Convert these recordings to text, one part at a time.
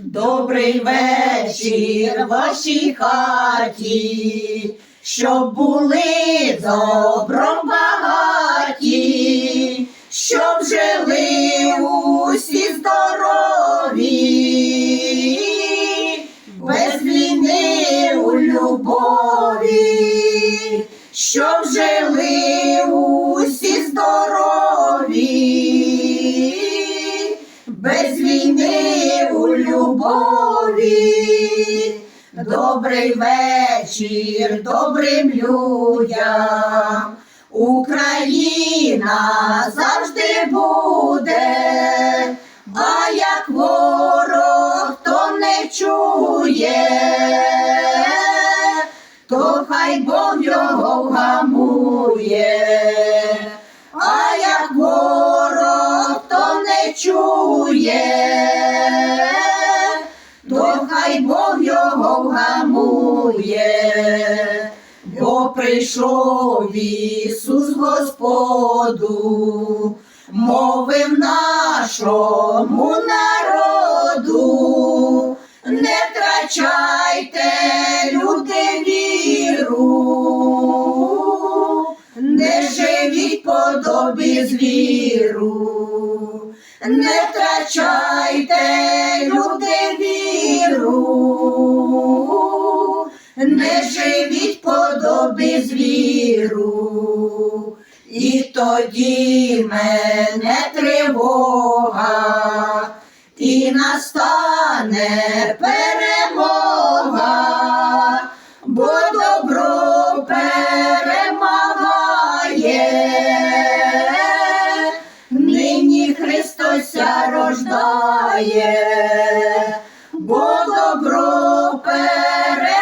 Добрий вечір вашій хаті, щоб були добром багаті, щоб жили усі здорові, без війни у любові, щоб війни у любові. Добрий вечір добрим людям. Україна завжди буде, а як ворог то не чує, то хай Бог його вгамує, чує, то хай Бог його вгамує, бо прийшов Ісус Господу, мовив нашому народу, не втрачайте люди віру, не живіть подобі звіру, не втрачайте люди віру, не живіть подобі звіру, і тоді мене тривога, і настане перемога, Христося рождає, бо добро перемагає,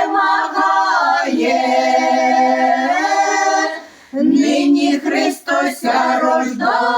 нині Христося рождає.